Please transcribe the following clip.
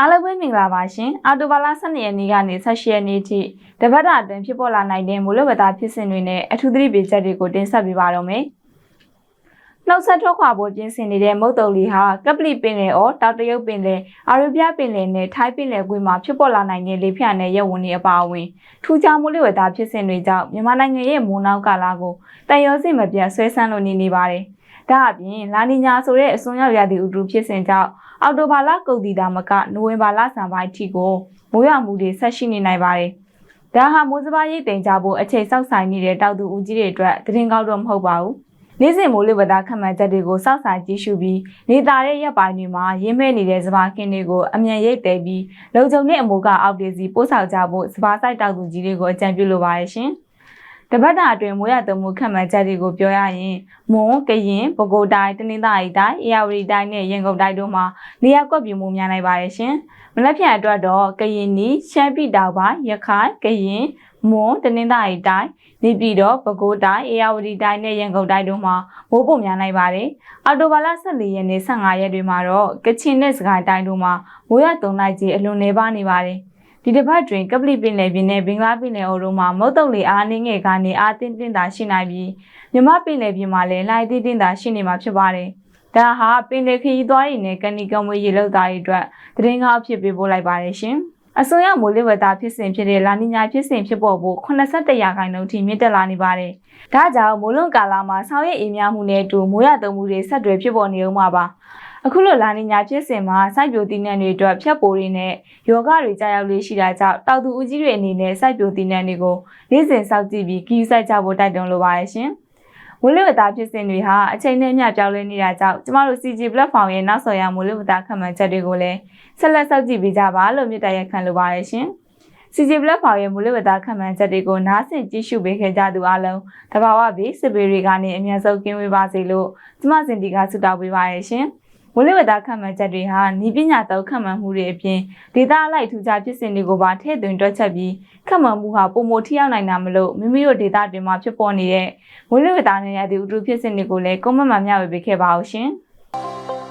အားလုံးပဲမင်္ဂလာပါရှင်။အော်တိုဘာလ12ရက်နေ့ကနေ18ရက်နေ့ထိတပတ်တာအတွင်းဖြစ်ပေါ်လာနိုင်တဲ့မိုးလေဝသဖြစ်စဉ်တွေနဲ့အထူးသတိပေးချက်တွေကိုတင်ဆက်ပေးပါတော့မယ်။နှုတ်ဆက်ထွက်ခွာဖို့ပြင်ဆင်နေတဲ့မုတ်တုံလီဟာကပလီပင်လယ်အော်တောက်တရုတ်ပင်လယ်အာရေဗျပင်လယ်နဲ့ထိုင်းပင်လယ်ကွေ့မှာဖြစ်ပေါ်လာနိုင်တဲ့လေပြင်းနဲ့ရက်ဝင်တွေအပါအဝင်ထူးခြားမိုးလေဝသဖြစ်စဉ်တွေကြောင့်မြန်မာနိုင်ငံရဲ့မိုးနောက်ကာလကိုတန်ရောစစ်မပြတ်ဆွဲဆန်းလို့နေနေပါတယ်။ ဒါအပြင်လာနီညာဆိုတဲ့အစွန်းရောက်ရသည့်ဥတုဖြစ်စဉ်ကြောင့်အော်တိုဘာလကုန်တည်တာမကနိုဝင်ဘာလဆန်ပိုင်းထိကိုမိုးရွာမှုတွေဆက်ရှိနေနိုင်ပါတယ်။ဒါဟာမိုးစပါးရိတ်တိမ်ကြဖို့အချိန်ဆောက်ဆိုင်နေတဲ့တောက်သူဦးကြီးတွေအတွက်သတင်းကောက်တော့မဟုတ်ပါဘူး။နေ့စဉ်မိုးလေဝသခန့်မှန်းချက်တွေကိုစောင့်ဆိုင်ကြည့်ရှုပြီးနေသားတဲ့ရက်ပိုင်းတွေမှာရင်းမဲ့နေတဲ့စပါးခင်းတွေကိုအမြန်ရိတ်သိမ်းပြီးလုံခြုံတဲ့အမိုးကအောက်တွေစီပို့ဆောင်ကြဖို့စပါးဆိုင်တောက်သူကြီးတွေကိုအကြံပြုလိုပါတယ်ရှင်။ တပတ်တာအတွင်းမိုးရသွန်းမှုခန့်မှန်းချက်တွေကိုပြောရရင်မွန်၊ကရင်၊ပဲခူးတိုင်း၊တနင်္သာရီတိုင်း၊အေရဝတီတိုင်းနဲ့ရန်ကုန်တိုင်းတို့မှာနေရာကွက်ပြူမှုများနိုင်ပါတယ်ရှင်။မလက်ဖြန်အတွက်တော့ကရင်နီရှမ်းပြည်တောင်ပိုင်းရခိုင်ကရင်မွန်တနင်္သာရီတိုင်းနေပြည်တော်ပဲခူးတိုင်းအေရဝတီတိုင်းနဲ့ရန်ကုန်တိုင်းတို့မှာမိုးပုံများနိုင်ပါတယ်။အော်တိုဘာလ14ရက်နေ့15ရက်တွေမှာတော့ကချင်နဲ့စကိုင်းတိုင်းတို့မှာမိုးရသွန်းလိုက်ခြင်းအလွန်နေပါနေပါတယ်။ ဒီတစ်ပတ်တွင်ကပလီပင်လယ်ပြင်နဲ့ဘင်္ဂလားပင်လယ်အော်တို့မှာမုတ်တုံလေအားနည်းငယ်ကနေအားတင်းတင်းသာရှိနိုင်ပြီးမြမပင်လယ်ပြင်မှာလည်းလှိုင်းတင်းတင်းသာရှိနေမှာဖြစ်ပါတယ်။ဒါဟာပင်လယ်ခရီးသွားရည်နဲ့ကန်နီကံမွေးရေလောက်သားတွေအတွက်သတင်းကောင်းအဖြစ်ပေးပို့လိုက်ပါတယ်ရှင်။အစိုးရမိုးလေဝသဖြစ်စဉ်ဖြစ်တဲ့လာနီညာဖြစ်စဉ်ဖြစ်ပေါ်ဖို့81ရာခိုင်နှုန်းထိမြင့်တက်လာနေပါတယ်။ဒါကြောင့်မိုးလွန်ကာလမှာဆောင်းရဲအေးများမှုနဲ့အတူမိုးရသုံးမှုတွေဆက်တွဲဖြစ်ပေါ်နေဦးမှာပါ။ အခုလိုလာနေညာဖြစ်စဉ်မှာစိုက်ပျိုးသီးနှံတွေအတွက်ဖြတ်ပိုးတွေနဲ့ယောဂတွေကြာရောက်လေးရှိတာကြောင့်တောက်သူဦးကြီးတွေအနေနဲ့စိုက်ပျိုးသီးနှံတွေကိုနေ့စဉ်စောင့်ကြည့်ပြီးဂီးစိုက်ကြဖို့တိုက်တွန်းလိုပါတယ်ရှင်။မိုးလေဝသဖြစ်စဉ်တွေဟာအချိန်နဲ့အမျှပြောင်းလဲနေတာကြောင့်ကျမတို့ CG platform ရဲ့နောက်ဆက်ရမိုးလေဝသခန့်မှန်းချက်တွေကိုလည်းဆက်လက်စောင့်ကြည့်ပေးကြပါလို့မြစ်တရက်ခံလိုပါတယ်ရှင်။ CG platform ရဲ့မူလဝတ္တခံမှန်းချက်တွေကိုနားဆင်ကြည့်ရှုပေးခဲ့ကြသူအလုံးတဘာဝဘေးစစ်ပေတွေကနေအမြန်ဆုံးကင်းဝေးပါစေလို့ကျမစင်တီကဆုတောင်းပေးပါရရှင်။ မိုးလေဝသခန့်မှန်းချက်တွေဟာဤပညာသုံးခန့်မှန်းမှုတွေအပြင်ဒေတာအလိုက်ထူးခြားဖြစ်စဉ်တွေကိုပါထည့်သွင်းတွက်ချက်ပြီးခန့်မှန်းမှုဟာပုံမထိရောက်နိုင်တာမလို့မိမိတို့ဒေတာတွေမှာဖြစ်ပေါ်နေတဲ့မိုးလေဝသနဲ့ရသည့်ဥတုဖြစ်စဉ်တွေကိုလည်းကွန်မန့်မှာမျှဝေပေးခဲ့ပါအောင်ရှင်။